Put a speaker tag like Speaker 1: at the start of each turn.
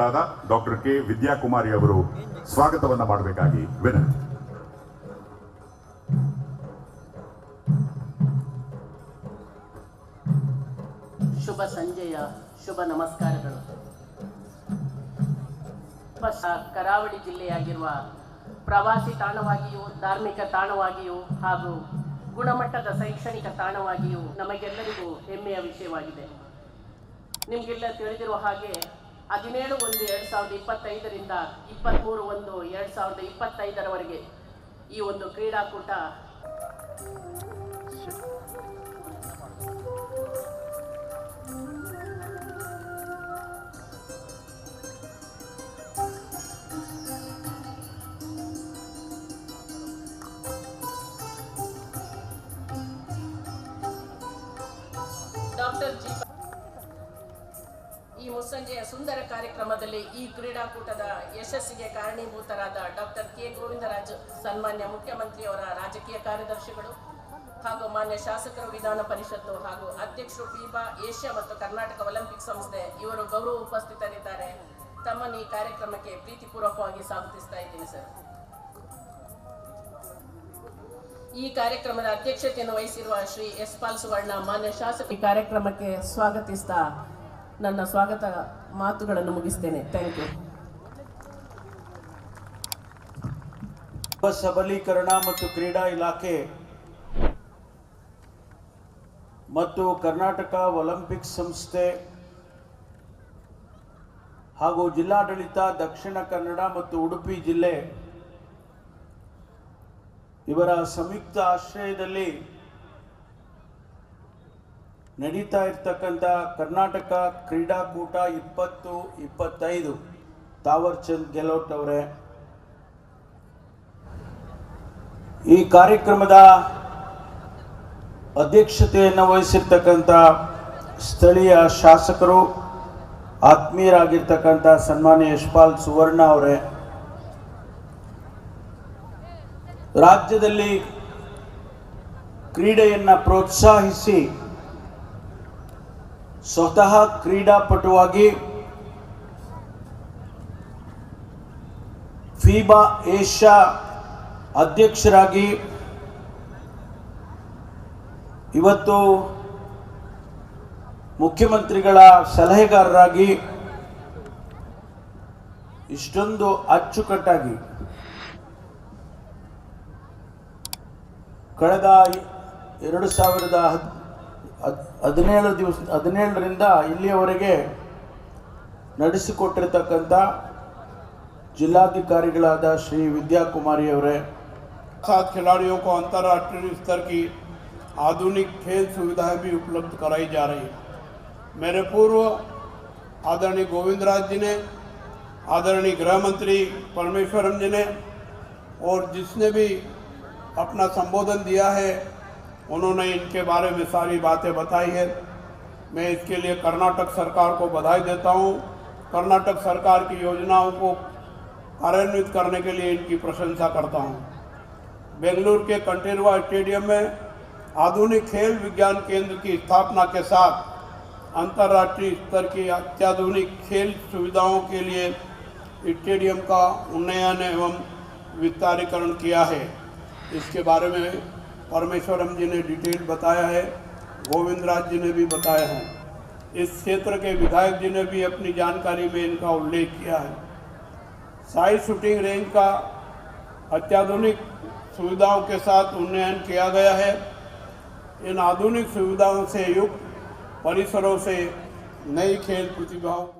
Speaker 1: ಶ್ರೀಗಳಾದ doctor K Vidyakumari ಅವರು ಸ್ವಾಗತವನ್ನು ಮಾಡಬೇಕಾಗಿ ವಿನಂತಿ.
Speaker 2: ಶುಭ ಸಂಜೆಯ ಶುಭ ನಮಸ್ಕಾರಗಳು. ಕರಾವಳಿ ಜಿಲ್ಲೆಯಾಗಿರುವ ಪ್ರವಾಸಿ ತಾಣವಾಗಿಯೂ, ಧಾರ್ಮಿಕ ತಾಣವಾಗಿಯೂ ಹಾಗೂ ಗುಣಮಟ್ಟದ ಶೈಕ್ಷಣಿಕ ತಾಣವಾಗಿಯೂ ನಮಗೆಲ್ಲರಿಗೂ ಹೆಮ್ಮೆಯ ವಿಷಯವಾಗಿದೆ. ನಿಮಗೆಲ್ಲ ತಿಳಿದಿರುವ ಹಾಗೆ ಹದಿನೇಳು ಒಂದು ಎರಡು ಸಾವಿರದ ಇಪ್ಪತ್ತೈದರಿಂದ ಇಪ್ಪತ್ತ್ಮೂರು ಒಂದು ಎರಡು ಸಾವಿರದ ಇಪ್ಪತ್ತೈದರವರೆಗೆ ಈ ಒಂದು ಕ್ರೀಡಾಕೂಟ. Doctor G. ಈ ಮುಸ್ಸಂಜೆಯ ಸುಂದರ ಕಾರ್ಯಕ್ರಮದಲ್ಲಿ ಈ ಕ್ರೀಡಾಕೂಟದ ಯಶಸ್ಸಿಗೆ ಕಾರಣೀಭೂತರಾದ ಡಾಕ್ಟರ್ ಕೆ ಗೋವಿಂದರಾಜ್, ಸನ್ಮಾನ್ಯ ಮುಖ್ಯಮಂತ್ರಿಯವರ ರಾಜಕೀಯ ಕಾರ್ಯದರ್ಶಿಗಳು ಹಾಗೂ ಮಾನ್ಯ ಶಾಸಕರು ವಿಧಾನ ಪರಿಷತ್ತು ಹಾಗೂ ಅಧ್ಯಕ್ಷರು ಫೀಬಾ ಏಷ್ಯಾ ಮತ್ತು ಕರ್ನಾಟಕ ಒಲಿಂಪಿಕ್ ಸಂಸ್ಥೆ ಇವರು ಗೌರವ ಉಪಸ್ಥಿತರಿದ್ದಾರೆ. ತಮ್ಮನ್ನು ಈ ಕಾರ್ಯಕ್ರಮಕ್ಕೆ ಪ್ರೀತಿಪೂರ್ವಕವಾಗಿ ಸ್ವಾಗತಿಸ್ತಾ ಇದ್ದೀನಿ ಸರ್. ಈ ಕಾರ್ಯಕ್ರಮದ ಅಧ್ಯಕ್ಷತೆಯನ್ನು ವಹಿಸಿರುವ ಶ್ರೀ ಎಸ್ ಪಾಲ್ ಸುವರ್ಣ ಮಾನ್ಯ ಶಾಸಕ ಈ ಕಾರ್ಯಕ್ರಮಕ್ಕೆ ಸ್ವಾಗತಿಸ್ತಾ ನನ್ನ ಸ್ವಾಗತ ಮಾತುಗಳನ್ನು ಮುಗಿಸ್ತೇನೆ. ಥ್ಯಾಂಕ್ ಯು
Speaker 3: ಸಬಲೀಕರಣ ಮತ್ತು ಕ್ರೀಡಾ ಇಲಾಖೆ ಮತ್ತು ಕರ್ನಾಟಕ ಒಲಿಂಪಿಕ್ ಸಂಸ್ಥೆ ಹಾಗೂ ಜಿಲ್ಲಾಡಳಿತ, ದಕ್ಷಿಣ ಕನ್ನಡ ಮತ್ತು ಉಡುಪಿ ಜಿಲ್ಲೆ ಇವರ ಸಂಯುಕ್ತ ಆಶ್ರಯದಲ್ಲಿ ನಡೀತಾ ಇರ್ತಕ್ಕಂಥ ಕರ್ನಾಟಕ ಕ್ರೀಡಾಕೂಟ ಇಪ್ಪತ್ತು, ಇಪ್ಪತ್ತೈದು. ತಾವರ್ಚಂದ್ ಗೆಲೋಟ್ ಅವರೇ. ಈ ಕಾರ್ಯಕ್ರಮದ ಅಧ್ಯಕ್ಷತೆಯನ್ನು ವಹಿಸಿರ್ತಕ್ಕಂಥ ಸ್ಥಳೀಯ ಶಾಸಕರು, ಆತ್ಮೀಯರಾಗಿರ್ತಕ್ಕಂಥ ಸನ್ಮಾನ್ಯ ಯಶ್ಪಾಲ್ ಸುವರ್ಣ ಅವರೇ. ರಾಜ್ಯದಲ್ಲಿ ಕ್ರೀಡೆಯನ್ನು ಪ್ರೋತ್ಸಾಹಿಸಿ ಸ್ವತಃ ಕ್ರೀಡಾಪಟುವಾಗಿ ಫೀಬಾ ಏಷ್ಯಾ ಅಧ್ಯಕ್ಷರಾಗಿ ಇವತ್ತು ಮುಖ್ಯಮಂತ್ರಿಗಳ ಸಲಹೆಗಾರರಾಗಿ ಇಷ್ಟೊಂದು ಅಚ್ಚುಕಟ್ಟಾಗಿ ಕಳೆದ ಎರಡು ಸಾವಿರದ ಹದ್- ಹದಿನೇಳು ದಿವಸ ಹದಿನೇಳರಿಂದ ಇಲ್ಲಿಯವರೆಗೆ ನಡೆಸಿಕೊಟ್ಟಿರ್ತಕ್ಕಂಥ ಜಿಲ್ಲಾಧಿಕಾರಿಗಳಾದ ಶ್ರೀ ವಿದ್ಯಾಕುಮಾರಿ ಅವರೇ
Speaker 4: साथ खिलाड़ियों को अंतर्राष्ट्रीय स्तर की आधुनिक खेल सुविधाएं भी उपलब्ध कराई जा रही है मेरे पूर्व आदरणीय गोविंदराज जी ने आदरणीय गृह मंत्री परमेश्वरम जी ने और जिसने भी अपना संबोधन दिया है उन्होंने इनके बारे में सारी बातें बताई है। मैं इसके लिए कर्नाटक सरकार को बधाई देता हूँ। कर्नाटक सरकार की योजनाओं को कार्यान्वित करने के लिए इनकी प्रशंसा करता हूँ। बेंगलुरु के कंटेरवा स्टेडियम में आधुनिक खेल विज्ञान केंद्र की स्थापना के साथ अंतर्राष्ट्रीय स्तर की अत्याधुनिक खेल सुविधाओं के लिए स्टेडियम का उन्नयन एवं विस्तारीकरण किया है। इसके बारे में परमेश्वरम जी ने डिटेल बताया है गोविंद राज जी ने भी बताया है। इस क्षेत्र के विधायक जी ने भी अपनी जानकारी में इनका उल्लेख किया है। साइड शूटिंग रेंज का अत्याधुनिक सुविधाओं के साथ उन्नयन किया गया है। इन आधुनिक सुविधाओं से युक्त परिसरों से नई खेल प्रतिभाओं